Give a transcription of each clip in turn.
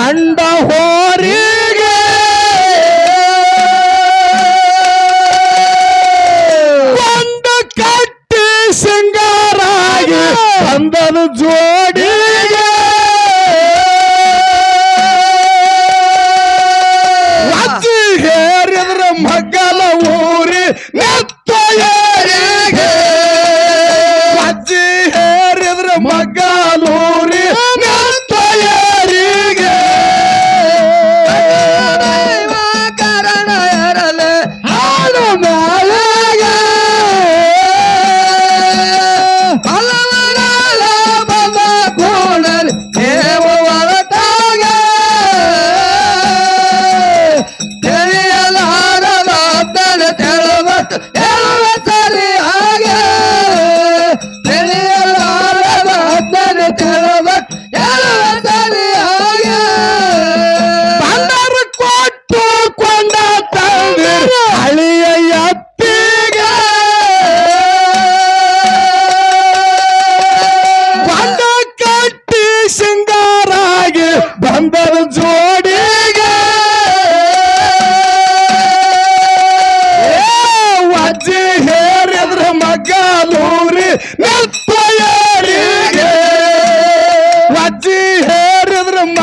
ಅಂಡ ಹೋರಿಗೆ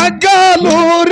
gargalo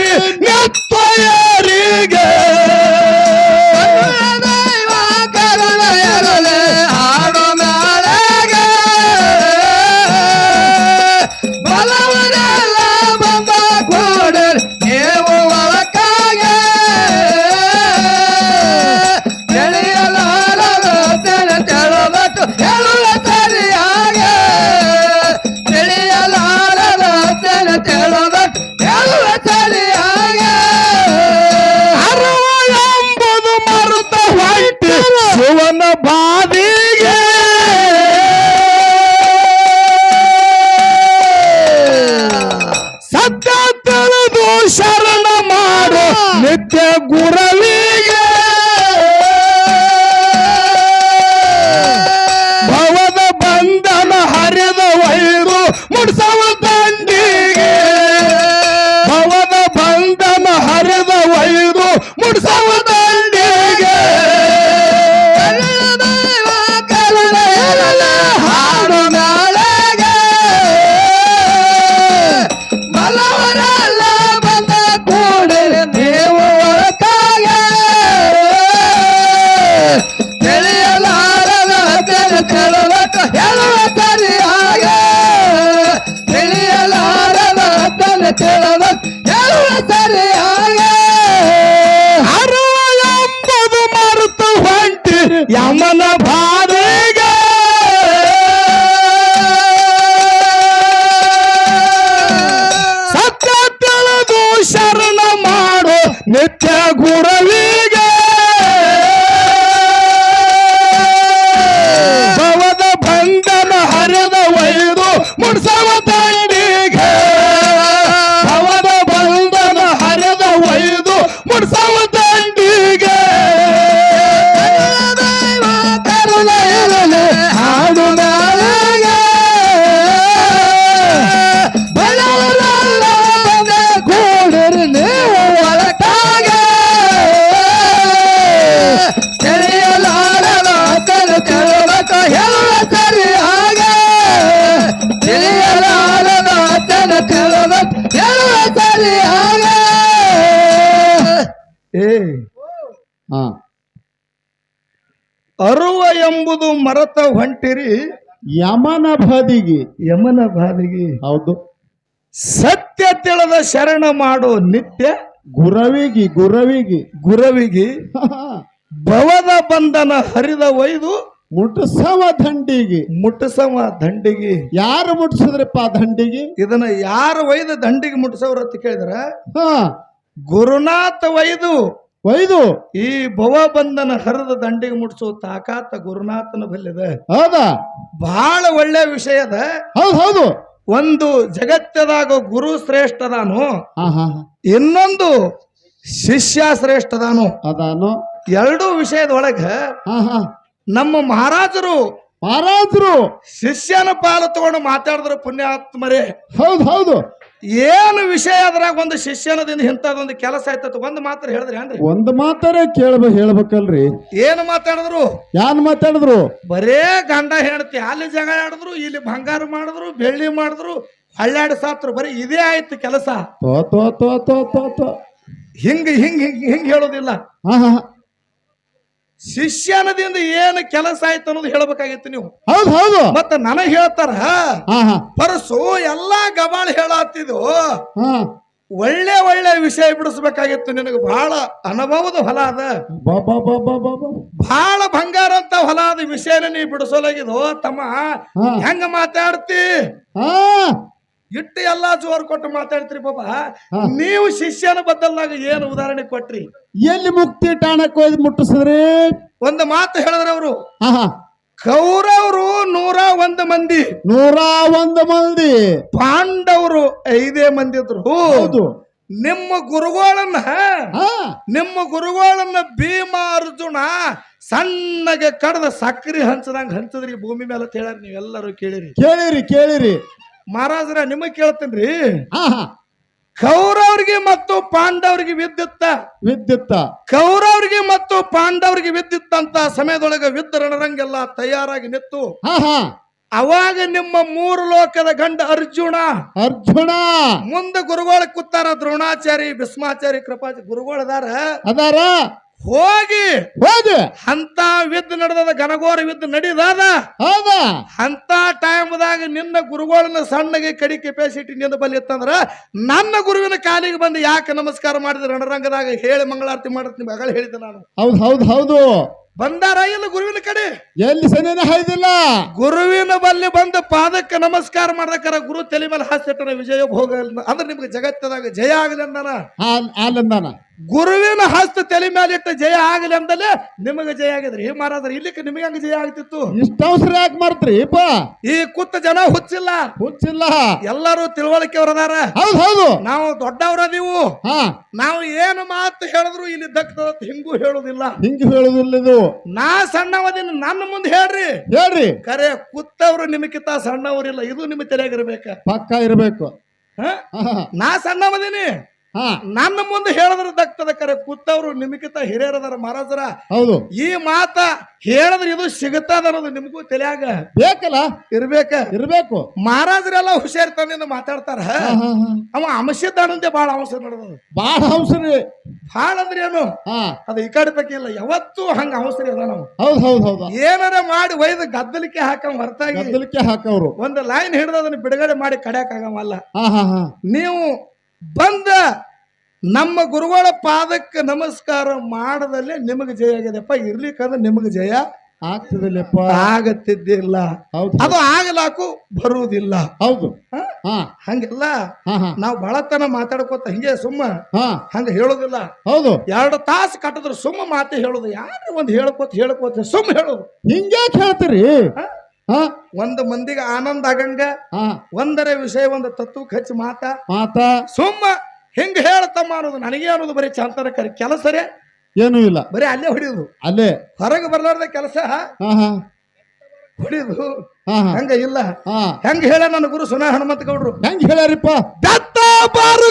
ಕರುಣ ಇರಲಿ ಹಾಡು ಮ್ಯಾಲೆಗೆ ಬಲವರೆಲ್ಲ ಬಂದ ಕೂಡಲೇ ನೀವು ಒಳಕಾಗೆ ತಿಳಿಯಲಾರದ ತೆರೆ ತೆಳಬಟ್ಟು ಹೇಳುವ ಸರಿಯಾಗೆ. ತಿಳಿಯಲಾರದ ತೆರೆ ತೆಳಬಟ್ಟು ಹೇಳುವ ಯಮನ ಬಾದಿಗೆ ಸತ್ಯ ತಿಳಿದು ಶರಣ ಮಾಡು ನಿತ್ಯ ಗುರವಿಗೆ ಅರುವ ಎಂಬುದು ಮರತ ಹೊಂಟಿರಿ ಯಮನ ಬಾದಿಗೆ ಯಮನ ಬಾದಿಗೆ ಹೌದು. ಸತ್ಯ ತಿಳಿದ ಶರಣ ಮಾಡೋ ನಿತ್ಯ. ಗುರವಿಗಿ ಗುರವಿಗಿ. ಗುರವಿಗಿ. ಭವದ ಬಂಧನ ಹರಿದ ಒಯ್ದು. ಮುಟ್ಟಸವ ದಂಡಿಗೆ. ಮುಟ್ಟಸವ ದಂಡಿಗೆ. ಯಾರು ಮುಟ್ಸಿದ್ರಪ್ಪ ಆ ದಂಡಿಗೆ? ಇದನ್ನ ಯಾರು ಒಯ್ದು ದಂಡಿಗೆ ಮುಟ್ಟಿಸೋರು ಅಂತ ಕೇಳಿದ್ರ? ಹಾ. ಗುರುನಾಥ ಒಯ್ದು ಒಯ್ದು. ಈ ಭವ ಬಂಧನ ಹರಿದ ದಂಡಿಗೆ ಮುಟ್ಸೋ ತಾಕಾತ ಗುರುನಾಥನ ಬಲ್ಲಿದೆ ಹೌದಾ? ಬಹಳ ಒಳ್ಳೆ ವಿಷಯ ಅದ. ಹೌದು ಹೌದು. ಒಂದು ಜಗತ್ತದಾಗ ಗುರು ಶ್ರೇಷ್ಠದಾನು ಹಾ ಹಾ ಹಾ. ಇನ್ನೊಂದು ಶಿಷ್ಯ ಶ್ರೇಷ್ಠದಾನು ಅದಾನು. ಎರಡೂ ವಿಷಯದ ಒಳಗ ಹಾ ಹಾ. ನಮ್ಮ ಮಹಾರಾಜರು ಮಹಾರಾಜರು. ಶಿಷ್ಯನ ಪಾಲು ತಗೊಂಡು ಮಾತಾಡಿದ್ರು ಪುಣ್ಯಾತ್ಮರೇ. ಹೌದು ಹೌದು. ಏನು ವಿಷಯ ಅದ್ರಾಗ ಒಂದು ಶಿಷ್ಯನದಿಂದ ಇಂಥದೊಂದು ಕೆಲಸ ಆಯ್ತದ ಒಂದು ಮಾತ್ರ ಹೇಳಿದ್ರಿ ಅಂದ್ರೆ ಒಂದ್ ಮಾತ್ರ ಕೇಳ್ಬ ಹೇಳ್ಬೇಕಲ್ರಿ. ಏನು ಮಾತಾಡಿದ್ರು? ಯಾನ್ ಮಾತಾಡಿದ್ರು? ಬರೇ ಗಂಡ ಹೆಂಡತಿ ಅಲ್ಲಿ ಜಗಳ ಆಡಿದ್ರು ಇಲ್ಲಿ ಬಂಗಾರ ಮಾಡಿದ್ರು ಬೆಳ್ಳಿ ಮಾಡಿದ್ರು ಹಳ್ಳಾಡಿ ಸಾತ್ರು ಬರೀ ಇದೇ ಆಯ್ತು ಕೆಲಸ. ತೋ ತೋ ತೋ ತೋ ತೋ ತೋ. ಹಿಂಗ ಹಿಂಗ್ ಹಿಂಗ್ ಹಿಂಗ್ ಹೇಳೋದಿಲ್ಲ. ಹಾ ಹಾ ಶಿಷ್ಯನದಿಂದ ಏನು ಕೆಲಸ ಆಯ್ತು ಅನ್ನೋದು ಹೇಳ್ಬೇಕಾಗಿತ್ತು ನೀವು. ಹೌದು ಹೌದು. ಮತ್ತ ನನಗ್ ಹೇಳ್ತಾರ ಪರಸು ಎಲ್ಲಾ ಗಬಾಳ್ ಹೇಳತ್ತಿದ್ದು ಹಾ. ಒಳ್ಳೆ ಒಳ್ಳೆ ವಿಷಯ ಬಿಡಿಸ್ಬೇಕಾಗಿತ್ತು ನಿನಗೆ. ಬಹಳ ಅನುಭವದ ಹೊಲ ಅದ. ಬಹಳ ಬಂಗಾರ ಅಂತ ಹೊಲ ಅದ. ವಿಷಯನ ನೀ ಬಿಡಿಸೋಲಾಗಿದು ತಮ್ಮ. ಹೆಂಗ ಮಾತಾಡ್ತಿ? ಇಟ್ಟು ಎಲ್ಲಾ ಜೋರ್ ಕೊಟ್ಟು ಮಾತಾಡ್ತೀರಿ ಬಾಬಾ ನೀವು ಶಿಷ್ಯನ ಬದಲಾಗ ಏನು ಉದಾಹರಣೆ ಕೊಟ್ರಿ? ಎಲ್ಲಿ ಮುಕ್ತಿ ಠಾಣಕ್ಕೆ ಹೋಗಿ ಮುಟ್ಟಿಸಿದ್ರಿ? ಒಂದು ಮಾತು ಹೇಳಿದ್ರೆ ಅವರು. ಕೌರವರು ನೂರ ಒಂದು ಮಂದಿ. ನೂರ ಒಂದು ಮಂದಿ. ಪಾಂಡವರು ಐದೇ ಮಂದಿ ಇದ್ರು. ಹೌದು. ನಿಮ್ಮ ಗುರುಗಳನ್ನ ನಿಮ್ಮ ಗುರುಗಳನ್ನ ಭೀಮ ಅರ್ಜುನ ಸಣ್ಣಗೆ ಕಡದ ಸಕ್ರಿ ಹಂಚದಂಗ ಹಂಚದ್ರಿ. ಭೂಮಿ ಮೇಲೆ ಅಂತ ನೀವೆಲ್ಲರೂ ಕೇಳಿರಿ. ಕೇಳಿರಿ ಕೇಳಿರಿ. ಮಹಾರಾಜರ ನಿಮಗ್ ಕೇಳ್ತೇನ್ರಿ. ಕೌರವ್ರಿಗೆ ಮತ್ತು ಪಾಂಡವರಿಗೆ ವಿದ್ಯುತ್ತ. ವಿದ್ಯುತ್ತ. ಕೌರವ್ರಿಗೆ ಮತ್ತು ಪಾಂಡವರಿಗೆ ವಿದ್ಯುತ್ತಂತ ಸಮಯದೊಳಗೆ ವಿದ್ಯ ರಣರಂಗೆಲ್ಲ ತಯಾರಾಗಿ ನಿಂತು ಹಾ ಹಾ. ಅವಾಗ ನಿಮ್ಮ ಮೂರು ಲೋಕದ ಗಂಡ ಅರ್ಜುನ. ಅರ್ಜುನ. ಮುಂದೆ ಗುರುಗಳ ಕೂತಾರ ದ್ರೋಣಾಚಾರಿ ಭೀಸ್ಮಾಚಾರಿ ಕೃಪಾಚಾರಿ ಗುರುಗಳದಾರ ಅದಾರ. ಹೋಗಿ ಹೋಗಿ. ಅಂತ ವಿದ್ ನಡೆದ ಘನಘೋರ ವಿದ್ ನಡೀದಾದ. ಹೌದಾ? ಅಂತ ಟೈಮ್ದಾಗ ನಿನ್ನ ಗುರುಗಳನ್ನ ಸಣ್ಣಗೆ ಕಡಿ ಕೆಪಾಸಿಟಿ ನಿಂದ ಬಲ್ಲಿ ಇತ್ತಂದ್ರ ನನ್ನ ಗುರುವಿನ ಕಾಲಿಗೆ ಬಂದು ಯಾಕೆ ನಮಸ್ಕಾರ ಮಾಡಿದ ರಣರಂಗದಾಗ ಹೇಳಿ ಮಂಗಳಾರತಿ ಮಾಡತ್ ನಿಮ್ಗೆ ಹೇಳಿದ ನಾನು. ಹೌದು ಹೌದು ಹೌದು. ಬಂದಾರ ಇಲ್ಲ ಗುರುವಿನ ಕಡೆ? ಎಲ್ಲಿ ಸನೇನ ಹೈದಿಲ್ಲ ಗುರುವಿನ ಬಲ್ಲಿ ಬಂದು ಪಾದಕ್ಕೆ ನಮಸ್ಕಾರ ಮಾಡ್ದಕ್ಕಾರ ಗುರು ತಲೆ ಮೇಲೆ ಹಾಸ್ಯಟನ ವಿಜಯ ಭೋಗ ಅಂದ್ರೆ ನಿಮ್ಗೆ ಜಗತ್ತದಾಗ ಜಯ ಆಗಲಿ ಅಂದಾನ? ಆಲಂದಾನ ಗುರುವಿನ ಹಸ್ತ ತಲೆ ಮೇಲೆ ಇಟ್ಟ ಜಯ ಆಗಲಿ ಅಂದಲೇ ನಿಮಗೆ ಜಯ ಆಗಿದ್ರಿ. ಹೇ ಮಾರಾದ್ರಿ ಇಲ್ಲಿಕ್ಕೆ ನಿಮಗೆ ಹಂಗ ಜಯ ಆಗ್ತಿತ್ತು? ಇಷ್ಟ ಅವಸರ ಯಾಕೆ ಮಾಡ್ತ್ರಿ? ಇಪ್ಪ ಈ ಕುತ್ತ ಜನ ಹುಚ್ಚಿಲ್ಲ. ಹುಚ್ಚಿಲ್ಲ. ಎಲ್ಲರೂ ತಿಳುವಳಿಕೆ ಅವರದಾರ ಹೌದು ಹೌದು. ನಾವು ದೊಡ್ಡವರದೀವು ಹಾ. ನಾವು ಏನು ಮಾತು ಹೇಳಿದ್ರು ಇಲ್ಲಿ ದಕ್ಕದ ಹಿಂಗೂ ಹೇಳುದಿಲ್ಲ. ಹಿಂಗು ಹೇಳುದಿಲ್ಲ ಇದು. ನಾ ಸಣ್ಣವದಿನ ನನ್ನ ಮುಂದೆ ಹೇಳ್ರಿ. ಹೇಳ್ರಿ. ಕರೆ ಕುತ್ತವ್ರು ನಿಮಗಿಂತ ಸಣ್ಣವರಿಲ್ಲ. ಇದು ನಿಮ್ಮ ತಲೆಯಾಗಿರ್ಬೇಕ. ಪಕ್ಕ ಇರ್ಬೇಕು. ಹ? ನಾ ಸಣ್ಣವದೀನಿ. ನನ್ನ ಮುಂದೆ ಹೇಳಿದ್ರೆ ದಕ್ತದ ಕರೆ ಕುತ್ತವರು ನಿಮಗಿಂತ ಹಿರಿಯರದಾರ ಮಹಾರಾಜರ. ಹೌದು. ಈ ಮಾತ ಹೇಳಿದ್ರೆ ಇದು ಸಿಗುತ್ತದ ಅನ್ನೋದು ನಿಮಗೂ ತಲೆಯಾಗ ಬೇಕಲ್ಲ? ಇರ್ಬೇಕ. ಇರ್ಬೇಕು. ಮಹಾರಾಜರೆಲ್ಲ ಹುಷಾರ್ ತಂದಿಂದ ಮಾತಾಡ್ತಾರ. ಅವ ಹಾ, ಹಾ. ಬಹಳ ಅಂಶ ನಡೆದ ಬಹಳ ಅಂಶರಿ ಬಹಳ ಅಂದ್ರೆ ಏನು? ಅದು ಈ ಕಡೆ ಬೇಕಿಲ್ಲ ಇಲ್ಲ ಯಾವತ್ತೂ ಹಂಗ ಅವಸರ ಅದ ನಾವು ಹೌದು ಹೌದು ಹೌದು. ಏನಾರ ಮಾಡಿ ಒಯ್ದು ಗದ್ದಲಿಕ್ಕೆ ಹಾಕಂ ಹೊರತಾಗಿ ಗದ್ದಲಿಕ್ಕೆ ಹಾಕವ್ರು. ಒಂದು ಲೈನ್ ಹಿಡಿದು ಅದನ್ನ ಬಿಡುಗಡೆ ಮಾಡಿ ಕಡ್ಯಾಕ ಆಗವಲ್ಲ ನೀವು ಬಂದ ನಮ್ಮ ಗುರುಗಳ ಪಾದಕ್ಕೆ ನಮಸ್ಕಾರ ಮಾಡದಲ್ಲೇ ನಿಮಗೆ ಜಯ ಆಗ್ಯದಪ್ಪ. ಇರ್ಲಿಕ್ಕಂದ್ರೆ ನಿಮಗೆ ಜಯ ಆಗ್ತದಲ್ಲಪ್ಪ. ಆಗತ್ತಿದ್ದಿಲ್ಲ. ಹೌದು. ಅದು ಆಗಲಾಕು ಬರುವುದಿಲ್ಲ. ಹೌದು. ಹಂಗೆಲ್ಲ ನಾವು ಬಹಳತನ ಮಾತಾಡ್ಕೋತ ಹಿಂಗೆ ಸುಮ್ಮ ಹಾ. ಹಂಗ ಹೇಳೋದಿಲ್ಲ. ಹೌದು. ಎರಡು ತಾಸು ಕಟ್ಟಿದ್ರು ಸುಮ್ಮ ಮಾತೆ ಹೇಳೋದು. ಯಾರು ಒಂದು ಹೇಳ್ಕೋತ ಹೇಳ್ಕೋತ ಸುಮ್ಮ ಹೇಳೋದು. ಹಿಂಗ್ಯಾಕೆ ಹೇಳ್ತೀರಿ? ಒಂದು ಮಂದಿಗೆ ಆನಂದ ಆಗಂಗ ಒಂದರ ವಿಷಯ ಒಂದು ತತ್ವ ಹಚ್ಚಿ ಮಾತ. ಮಾತಾ. ಸುಮ್ಮ ಹಿಂಗ ಹೇಳ್ತಮ್ಮ ಅನ್ನೋದು ನನಗೆ ಅನ್ನೋದು ಬರೀ ಚಾಂತರ ಕರಿ ಕೆಲಸರೇ. ಏನೂ ಇಲ್ಲ. ಬರೀ ಅಲ್ಲೇ ಹೊಡಿಯೋದು. ಅಲ್ಲೇ. ಹೊರಗೆ ಬರ್ಲಾರ್ದ ಕೆಲಸ? ಹಾ ಹಾ. ಹೊಡಿಯೋದು. ಹಂಗ ಇಲ್ಲ. ಹೆಂಗ್ ಹೆಂಗ ಹೇಳ ನನ್ನ ಗುರು ಸುನಾ ಹನುಮಂತ ಗೌಡ್ರು ಹೆಂಗ್ ಹೇಳ್ಯಾರಿಪ್ಪ? ದತ್ತ ಬಾರು